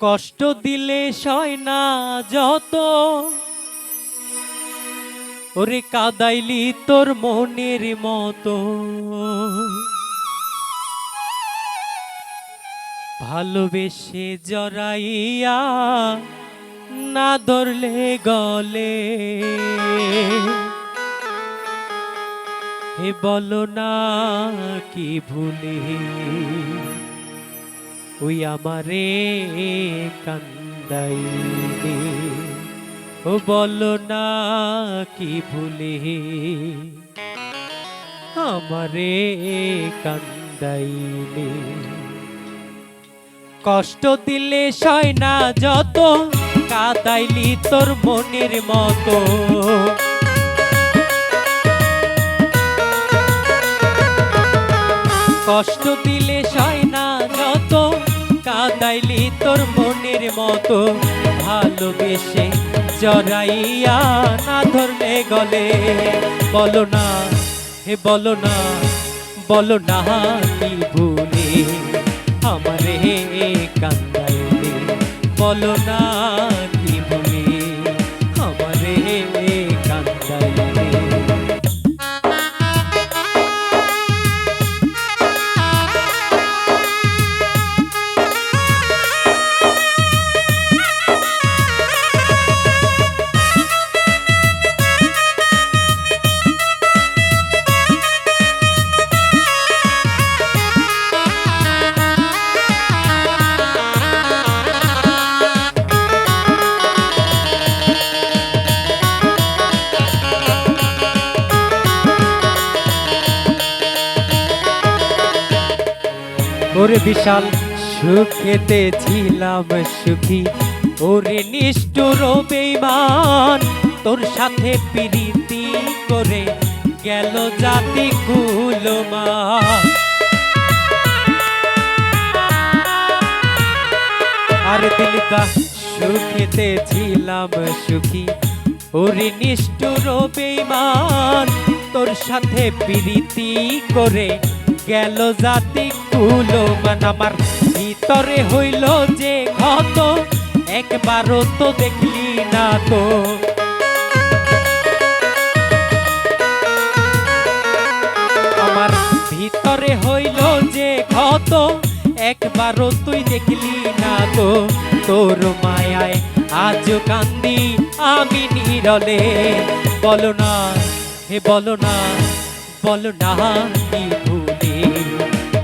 কষ্ট দিলে সয় না যত। ওরে কাদাইলি তোর মনের মতো। ভালোবেসে জড়াইয়া না ধরলে গলে। হে বলো না কি ভুলে। ওই আমারে কান্দাইলে। ও বলো না কি ভুলে? আমারে কান্দাইলে। কষ্ট দিলে সয় না যত, কাদাইলি তোর মনের মতো। কষ্ট দিলে সয় না কাদাইলি তোর মনের মতো ভালোবেসে, জড়াইয়া না ধরলে গলে। বলো না, হে বলো না বলো না কি ভুলে, আমারে কান্দাইলে। বলো না ওরে বিশাল সুখেতে ছিলাম সুখী। ওরে নিষ্ঠুর বেইমান, তোর সাথে প্রীতি করে গেল জাতি কুলমা আর দিলকা সুখেতে ছিলাম সুখী। ওরে নিষ্ঠুর বেইমান, তোর সাথে প্রীতি করে গেল জাতি কুলো মান আমার ভিতরে হইল যে ক্ষত, একবারও তো দেখলি না তো। আমার ভিতরে হইল যে ক্ষত, একবারও তুই দেখলি না তো। তোর মায়ায় আজ কান্দি আমি নীরলে। বলো না, হে বলো না বলো না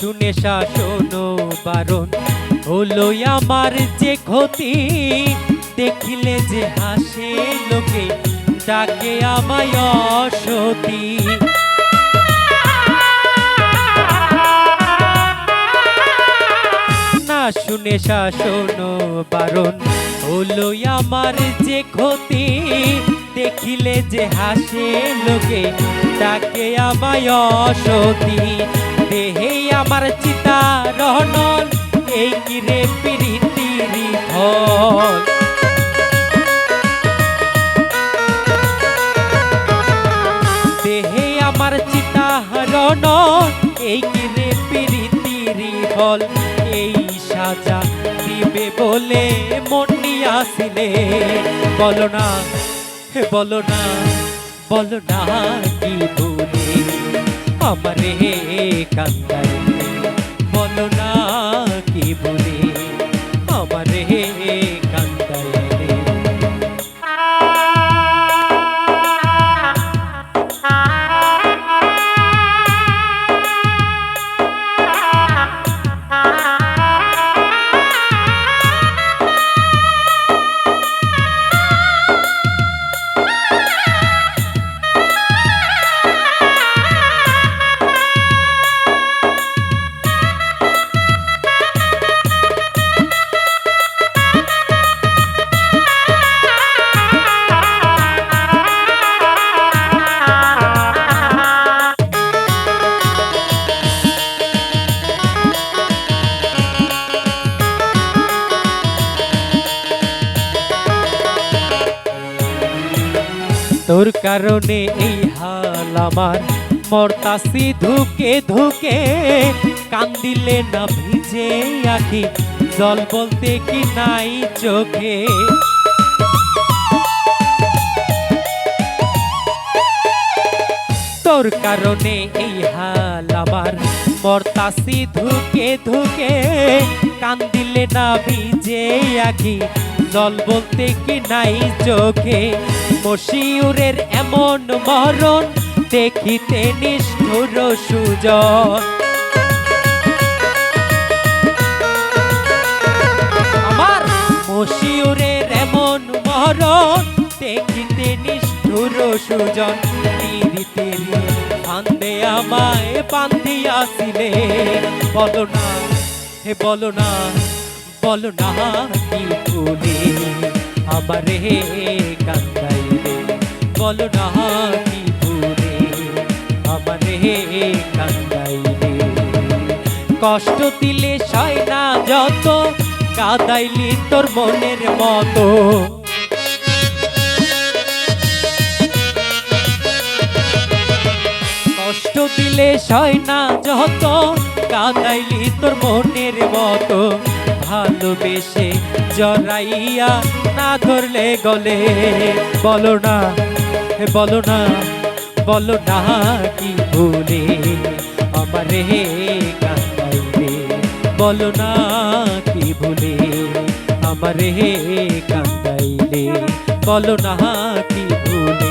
শুনে শাসন বারণ হলো আমার যে ক্ষতি। দেখিলে যে হাসে লোকে, ডাকে আমায় অসতী। না শুনে শাসন বারণ হলো আমার যে ক্ষতি। দেখিলে যে হাসে লোকে, ডাকে আমায় অসতী। দেহে আমার চিতা রহনল এই কিরে প্রীতির ফল দেহে আমার চিতা হরণ এই কিরে প্রীতির ফল এই সাজা দিবে বলে মনি আসিলে। বলো না হে বলো না বলো না কি ভুলে আমারে কান্দাইলে কারণে এই হাল আমার। মরতাসি ধুকে ধুকে কান্দিলে না ভিজে আখি। জল বলতে কি নাই চোখে? তোর কারণে এই হাল আমার। মরতাসি ধুকে ধুকে কান্দিলে না ভিজে আখি। জল বলতে কি নাই চোখে? মশিউরের এমন মরণ দেখিতে নিষ্ঠুর সুজন। আমার মশিউরের এমন মরণ দেখিতে নিষ্ঠুর সুজন। ফান্দে আমায় বান্ধিয়াছিলে। বলো না, হে বলো না বলো না, কি ভুলে আমার হে কান্দাইলে বলো না আমার হে কান্দাইলে কষ্ট দিলে সয় না যত, কাদাইলি তোর মনের মতো। কষ্ট দিলে সয় না যত, কাদাইলি তোর মনের মতো। ভালোবেসে জড়াইয়া না ধরলে গলে, বলো না বলো না বলো না কি ভুলে আমারে কান্দাইলে বলো না কি ভুলে আমারে কান্দাইলে বলো না কি ভুলে